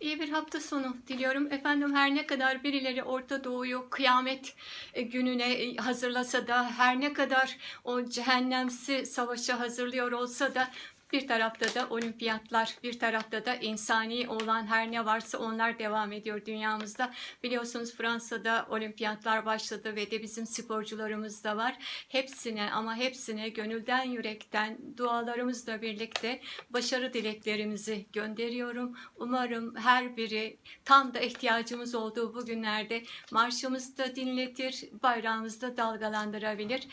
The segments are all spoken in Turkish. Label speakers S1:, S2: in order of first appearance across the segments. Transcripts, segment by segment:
S1: İyi bir hafta sonu diliyorum. Efendim her ne kadar birileri Orta Doğu'yu kıyamet e, gününe e, hazırlasa da her ne kadar o cehennemsi savaşa hazırlıyor olsa da bir tarafta da olimpiyatlar, bir tarafta da insani olan her ne varsa onlar devam ediyor dünyamızda. Biliyorsunuz Fransa'da olimpiyatlar başladı ve de bizim sporcularımız da var. Hepsine ama hepsine gönülden yürekten dualarımızla birlikte başarı dileklerimizi gönderiyorum. Umarım her biri tam da ihtiyacımız olduğu bu günlerde marşımızda dinletir, bayrağımızda dalgalandırabilir.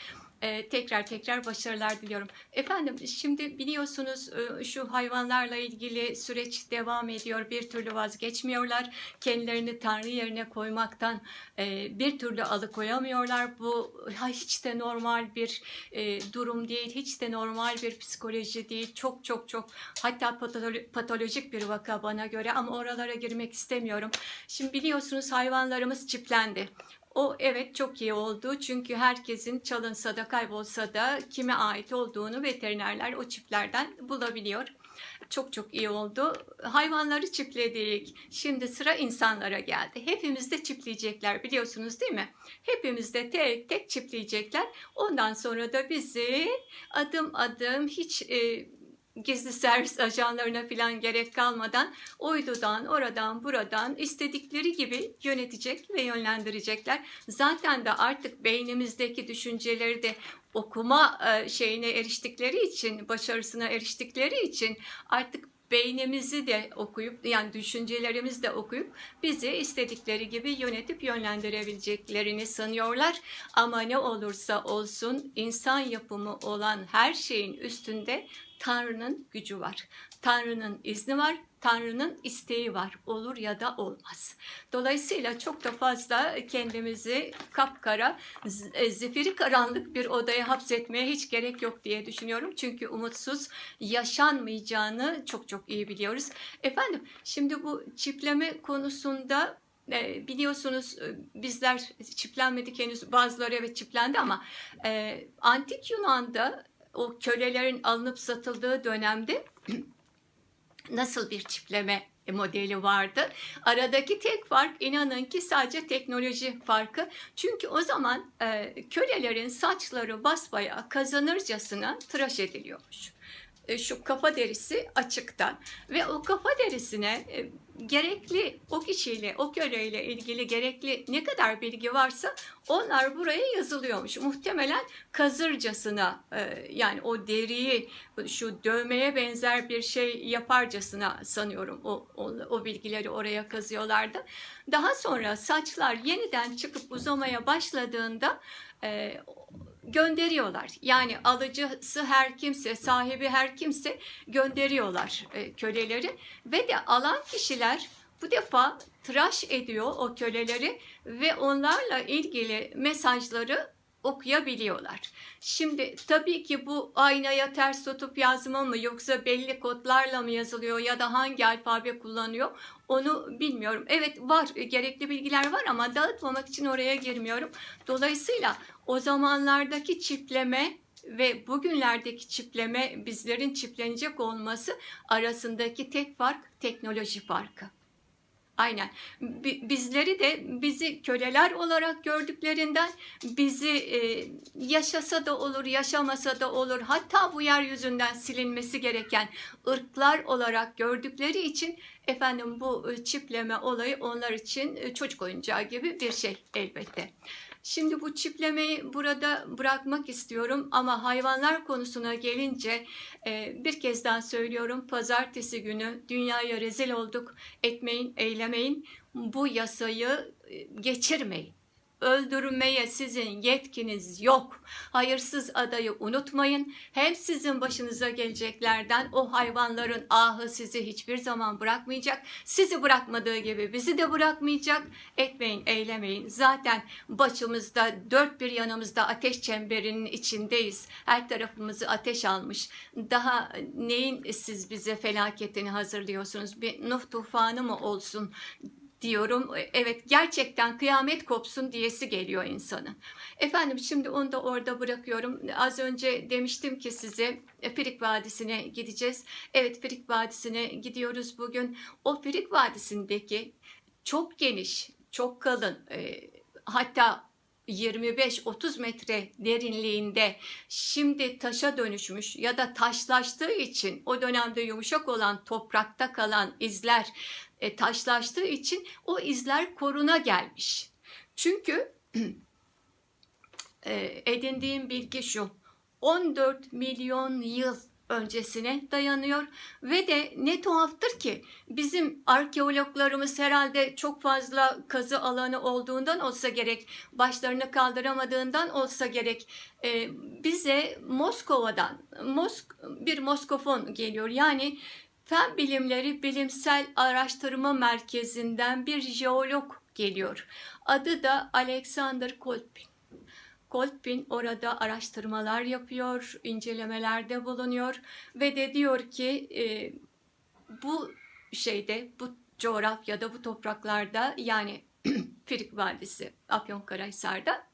S1: Ee, tekrar tekrar başarılar diliyorum. Efendim şimdi biliyorsunuz e, şu hayvanlarla ilgili süreç devam ediyor. Bir türlü vazgeçmiyorlar. Kendilerini Tanrı yerine koymaktan e, bir türlü alıkoyamıyorlar. Bu hiç de normal bir e, durum değil. Hiç de normal bir psikoloji değil. Çok çok çok hatta patolo- patolojik bir vaka bana göre ama oralara girmek istemiyorum. Şimdi biliyorsunuz hayvanlarımız çiplendi. O evet çok iyi oldu çünkü herkesin çalınsa da kaybolsa da kime ait olduğunu veterinerler o çiplerden bulabiliyor. Çok çok iyi oldu. Hayvanları çipledik. Şimdi sıra insanlara geldi. Hepimiz de çipleyecekler biliyorsunuz değil mi? Hepimiz de tek tek çipleyecekler. Ondan sonra da bizi adım adım hiç e, gizli servis ajanlarına falan gerek kalmadan uydudan, oradan, buradan istedikleri gibi yönetecek ve yönlendirecekler. Zaten de artık beynimizdeki düşünceleri de okuma e, şeyine eriştikleri için, başarısına eriştikleri için artık beynimizi de okuyup yani düşüncelerimizi de okuyup bizi istedikleri gibi yönetip yönlendirebileceklerini sanıyorlar. Ama ne olursa olsun insan yapımı olan her şeyin üstünde Tanrı'nın gücü var. Tanrı'nın izni var. Tanrı'nın isteği var. Olur ya da olmaz. Dolayısıyla çok da fazla kendimizi kapkara, e, zifiri karanlık bir odaya hapsetmeye hiç gerek yok diye düşünüyorum. Çünkü umutsuz yaşanmayacağını çok çok iyi biliyoruz. Efendim şimdi bu çipleme konusunda e, biliyorsunuz e, bizler çiplenmedik henüz bazıları evet çiplendi ama antik Yunan'da o kölelerin alınıp satıldığı dönemde nasıl bir çipleme modeli vardı. Aradaki tek fark inanın ki sadece teknoloji farkı. Çünkü o zaman e, kölelerin saçları basbayağı kazanırcasına tıraş ediliyormuş. E, şu kafa derisi açıkta ve o kafa derisine e, gerekli o kişiyle, o köleyle ilgili gerekli ne kadar bilgi varsa onlar buraya yazılıyormuş. Muhtemelen kazırcasına e, yani o deriyi şu dövmeye benzer bir şey yaparcasına sanıyorum o, o, o bilgileri oraya kazıyorlardı. Daha sonra saçlar yeniden çıkıp uzamaya başladığında gönderiyorlar. Yani alıcısı her kimse, sahibi her kimse gönderiyorlar e, köleleri ve de alan kişiler bu defa tıraş ediyor o köleleri ve onlarla ilgili mesajları okuyabiliyorlar. Şimdi tabii ki bu aynaya ters tutup yazma mı yoksa belli kodlarla mı yazılıyor ya da hangi alfabe kullanıyor onu bilmiyorum. Evet var gerekli bilgiler var ama dağıtmamak için oraya girmiyorum. Dolayısıyla o zamanlardaki çipleme ve bugünlerdeki çipleme bizlerin çiplenecek olması arasındaki tek fark teknoloji farkı. Aynen. Bi- Bizleri de bizi köleler olarak gördüklerinden bizi e, yaşasa da olur, yaşamasa da olur. Hatta bu yeryüzünden silinmesi gereken ırklar olarak gördükleri için efendim bu e, çipleme olayı onlar için e, çocuk oyuncağı gibi bir şey elbette. Şimdi bu çiplemeyi burada bırakmak istiyorum ama hayvanlar konusuna gelince e, bir kez daha söylüyorum pazartesi günü dünyaya rezil olduk etmeyin eylemeyin bu yasayı e, geçirmeyin. Öldürmeye sizin yetkiniz yok. Hayırsız adayı unutmayın. Hem sizin başınıza geleceklerden o hayvanların ahı sizi hiçbir zaman bırakmayacak. Sizi bırakmadığı gibi bizi de bırakmayacak. Etmeyin, eylemeyin. Zaten başımızda dört bir yanımızda ateş çemberinin içindeyiz. Her tarafımızı ateş almış. Daha neyin siz bize felaketini hazırlıyorsunuz? Bir Nuh tufanı mı olsun? Diyorum. Evet gerçekten kıyamet kopsun diyesi geliyor insanın. Efendim şimdi onu da orada bırakıyorum. Az önce demiştim ki size e, Firik Vadisi'ne gideceğiz. Evet Firik Vadisi'ne gidiyoruz bugün. O Firik Vadisi'ndeki çok geniş, çok kalın, e, hatta 25-30 metre derinliğinde şimdi taşa dönüşmüş ya da taşlaştığı için o dönemde yumuşak olan toprakta kalan izler e, taşlaştığı için o izler koruna gelmiş. Çünkü e, edindiğim bilgi şu 14 milyon yıl öncesine dayanıyor ve de ne tuhaftır ki bizim arkeologlarımız herhalde çok fazla kazı alanı olduğundan olsa gerek başlarını kaldıramadığından olsa gerek e, bize Moskova'dan Mosk bir Moskofon geliyor yani Fen Bilimleri Bilimsel Araştırma Merkezi'nden bir jeolog geliyor. Adı da Alexander Kolpin. Kolpin orada araştırmalar yapıyor, incelemelerde bulunuyor ve de diyor ki e, bu şeyde, bu coğrafyada, bu topraklarda yani Firik Vadisi, Afyonkarahisar'da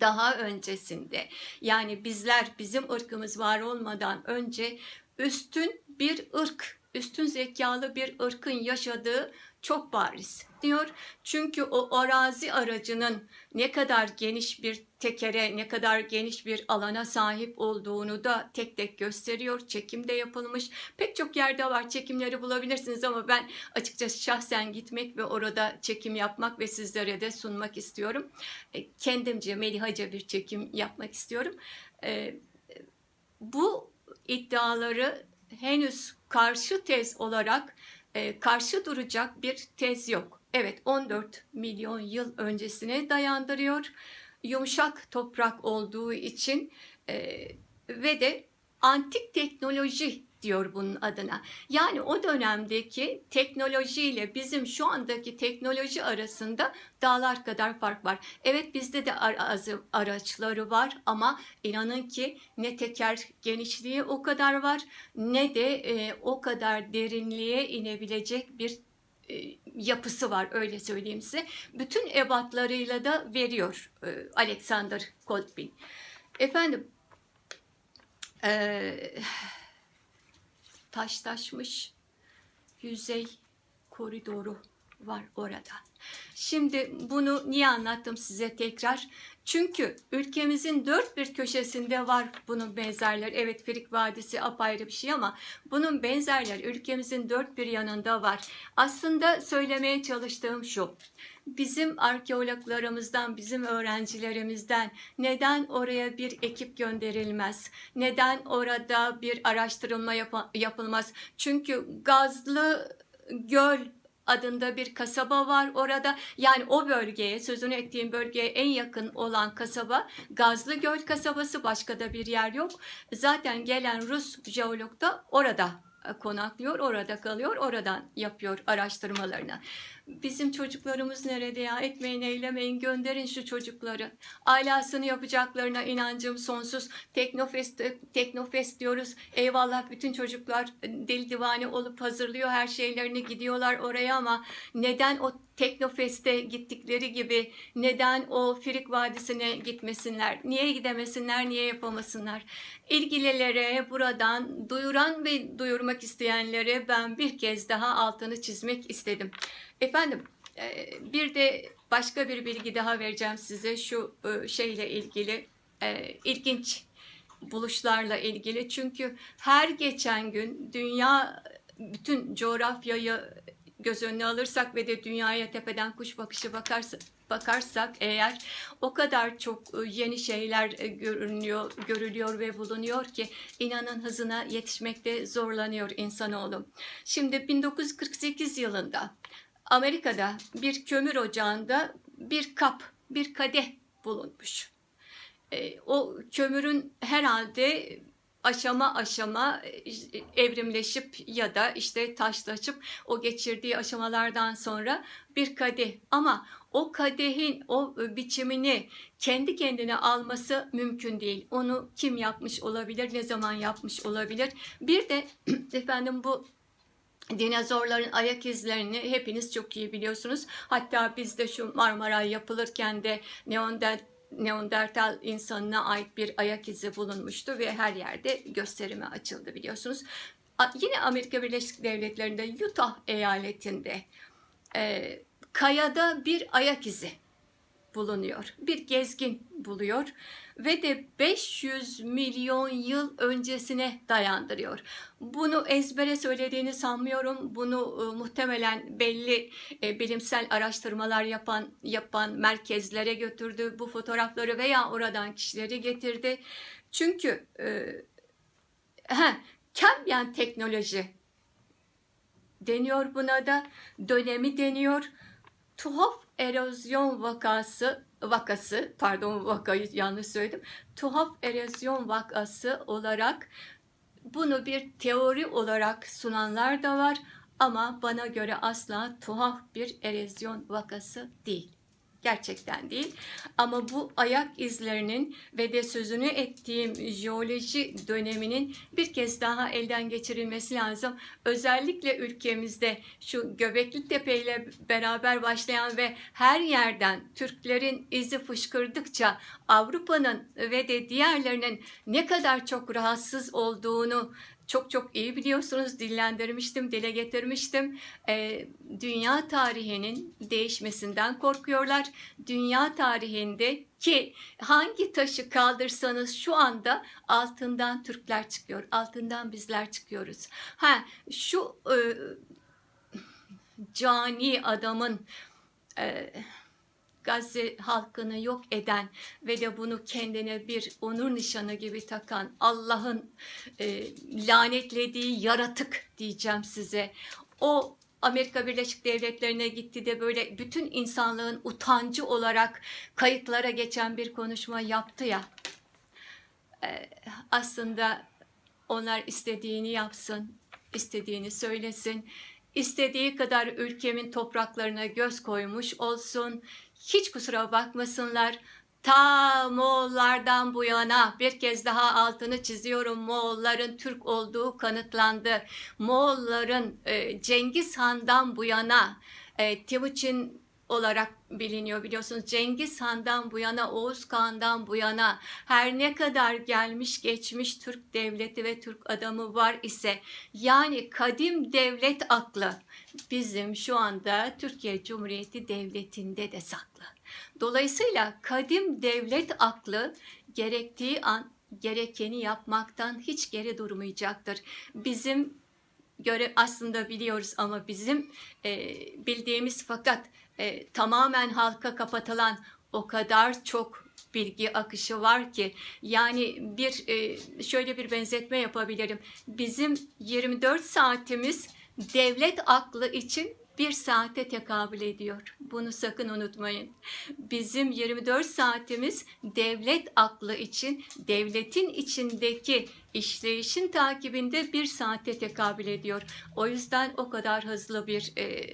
S1: daha öncesinde. Yani bizler bizim ırkımız var olmadan önce üstün bir ırk, üstün zekalı bir ırkın yaşadığı çok bariz diyor. Çünkü o arazi aracının ne kadar geniş bir tekere, ne kadar geniş bir alana sahip olduğunu da tek tek gösteriyor. Çekim de yapılmış. Pek çok yerde var. Çekimleri bulabilirsiniz ama ben açıkçası şahsen gitmek ve orada çekim yapmak ve sizlere de sunmak istiyorum. E, kendimce Melihaca bir çekim yapmak istiyorum. E, bu iddiaları henüz karşı tez olarak e, karşı duracak bir tez yok. Evet 14 milyon yıl öncesine dayandırıyor. Yumuşak toprak olduğu için e, ve de antik teknoloji diyor bunun adına. Yani o dönemdeki teknolojiyle bizim şu andaki teknoloji arasında dağlar kadar fark var. Evet bizde de araçları var ama inanın ki ne teker genişliği o kadar var ne de e, o kadar derinliğe inebilecek bir yapısı var öyle söyleyeyim size. Bütün ebatlarıyla da veriyor e, Alexander Kolpin. Efendim eee taşlaşmış yüzey koridoru var orada. Şimdi bunu niye anlattım size tekrar? Çünkü ülkemizin dört bir köşesinde var bunun benzerleri. Evet Firik Vadisi apayrı bir şey ama bunun benzerleri ülkemizin dört bir yanında var. Aslında söylemeye çalıştığım şu bizim arkeologlarımızdan, bizim öğrencilerimizden neden oraya bir ekip gönderilmez? Neden orada bir araştırma yap yapılmaz? Çünkü Gazlı Göl adında bir kasaba var orada. Yani o bölgeye, sözünü ettiğim bölgeye en yakın olan kasaba Gazlı Göl kasabası. Başka da bir yer yok. Zaten gelen Rus jeolog da orada konaklıyor, orada kalıyor, oradan yapıyor araştırmalarını. Bizim çocuklarımız nerede ya? Etmeyin, eylemeyin, gönderin şu çocukları. Ailasını yapacaklarına inancım sonsuz. Teknofest, teknofest diyoruz. Eyvallah bütün çocuklar deli divane olup hazırlıyor her şeylerini gidiyorlar oraya ama neden o Teknofest'e gittikleri gibi neden o Firik Vadisi'ne gitmesinler? Niye gidemesinler, niye yapamasınlar? İlgililere buradan duyuran ve duyurmak isteyenlere ben bir kez daha altını çizmek istedim. Efendim e, bir de başka bir bilgi daha vereceğim size şu e, şeyle ilgili e, ilginç buluşlarla ilgili. Çünkü her geçen gün dünya bütün coğrafyayı göz önüne alırsak ve de dünyaya tepeden kuş bakışı bakarsak, bakarsak eğer o kadar çok yeni şeyler görünüyor, görülüyor ve bulunuyor ki inanın hızına yetişmekte zorlanıyor insanoğlu. Şimdi 1948 yılında Amerika'da bir kömür ocağında bir kap, bir kadeh bulunmuş. E, o kömürün herhalde aşama aşama e, evrimleşip ya da işte taşlaşıp o geçirdiği aşamalardan sonra bir kadeh ama o kadehin o biçimini kendi kendine alması mümkün değil. Onu kim yapmış olabilir, ne zaman yapmış olabilir? Bir de efendim bu Dinozorların ayak izlerini hepiniz çok iyi biliyorsunuz. Hatta bizde şu Marmaray yapılırken de Neander- Neandertal insanına ait bir ayak izi bulunmuştu ve her yerde gösterime açıldı biliyorsunuz. Yine Amerika Birleşik Devletleri'nde Utah eyaletinde e, kayada bir ayak izi bulunuyor. Bir gezgin buluyor ve de 500 milyon yıl öncesine dayandırıyor. Bunu ezbere söylediğini sanmıyorum. Bunu e, muhtemelen belli e, bilimsel araştırmalar yapan yapan merkezlere götürdü bu fotoğrafları veya oradan kişileri getirdi. Çünkü e, he, Cambian teknoloji deniyor buna da dönemi deniyor. Tuhaf erozyon vakası vakası pardon vakayı yanlış söyledim. Tuhaf erozyon vakası olarak bunu bir teori olarak sunanlar da var ama bana göre asla tuhaf bir erozyon vakası değil. Gerçekten değil. Ama bu ayak izlerinin ve de sözünü ettiğim jeoloji döneminin bir kez daha elden geçirilmesi lazım. Özellikle ülkemizde şu Göbekli Tepe ile beraber başlayan ve her yerden Türklerin izi fışkırdıkça Avrupa'nın ve de diğerlerinin ne kadar çok rahatsız olduğunu çok çok iyi biliyorsunuz dillendirmiştim, dile getirmiştim. Ee, dünya tarihinin değişmesinden korkuyorlar. Dünya tarihinde ki hangi taşı kaldırsanız şu anda altından Türkler çıkıyor, altından bizler çıkıyoruz. Ha şu e, cani adamın e, Gazze halkını yok eden ve de bunu kendine bir onur nişanı gibi takan Allah'ın e, lanetlediği yaratık diyeceğim size. O Amerika Birleşik Devletleri'ne gitti de böyle bütün insanlığın utancı olarak kayıtlara geçen bir konuşma yaptı ya. E, aslında onlar istediğini yapsın, istediğini söylesin. istediği kadar ülkemin topraklarına göz koymuş olsun. Hiç kusura bakmasınlar. Ta Moğollardan bu yana bir kez daha altını çiziyorum. Moğolların Türk olduğu kanıtlandı. Moğolların e, Cengiz Han'dan bu yana e, Timuçin olarak biliniyor biliyorsunuz. Cengiz Han'dan bu yana, Oğuz Kağan'dan bu yana her ne kadar gelmiş geçmiş Türk devleti ve Türk adamı var ise yani kadim devlet aklı bizim şu anda Türkiye Cumhuriyeti Devleti'nde de saklı. Dolayısıyla kadim devlet aklı gerektiği an gerekeni yapmaktan hiç geri durmayacaktır. Bizim göre aslında biliyoruz ama bizim e, bildiğimiz fakat e, tamamen halka kapatılan o kadar çok bilgi akışı var ki yani bir e, şöyle bir benzetme yapabilirim. Bizim 24 saatimiz devlet aklı için bir saate tekabül ediyor. Bunu sakın unutmayın. Bizim 24 saatimiz devlet aklı için, devletin içindeki işleyişin takibinde bir saate tekabül ediyor. O yüzden o kadar hızlı bir e,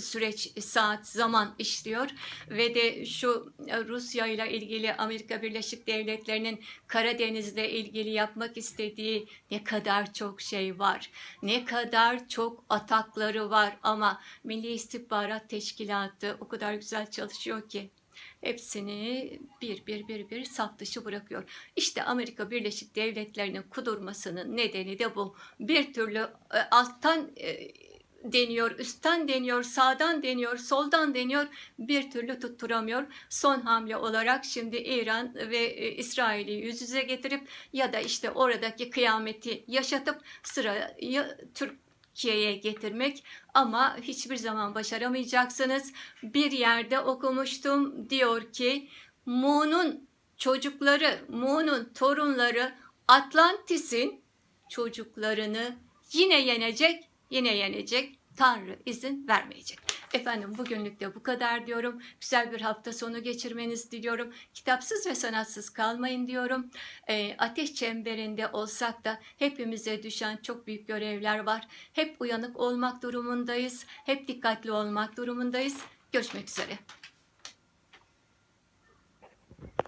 S1: süreç, saat, zaman işliyor ve de şu e, Rusya ile ilgili Amerika Birleşik Devletleri'nin Karadeniz'le ilgili yapmak istediği ne kadar çok şey var. Ne kadar çok atakları var ama Milli İstihbarat Teşkilatı o kadar güzel çalışıyor ki hepsini bir bir bir bir saf dışı bırakıyor. İşte Amerika Birleşik Devletleri'nin kudurmasının nedeni de bu. Bir türlü e, alttan e, deniyor, üstten deniyor, sağdan deniyor, soldan deniyor bir türlü tutturamıyor. Son hamle olarak şimdi İran ve e, İsrail'i yüz yüze getirip ya da işte oradaki kıyameti yaşatıp sırayı Türkiye'ye getirmek ama hiçbir zaman başaramayacaksınız. Bir yerde okumuştum diyor ki Mu'nun çocukları, Mu'nun torunları Atlantis'in çocuklarını yine yenecek yine yenecek. Tanrı izin vermeyecek. Efendim bugünlük de bu kadar diyorum. Güzel bir hafta sonu geçirmenizi diliyorum. Kitapsız ve sanatsız kalmayın diyorum. E, ateş çemberinde olsak da hepimize düşen çok büyük görevler var. Hep uyanık olmak durumundayız. Hep dikkatli olmak durumundayız. Görüşmek üzere.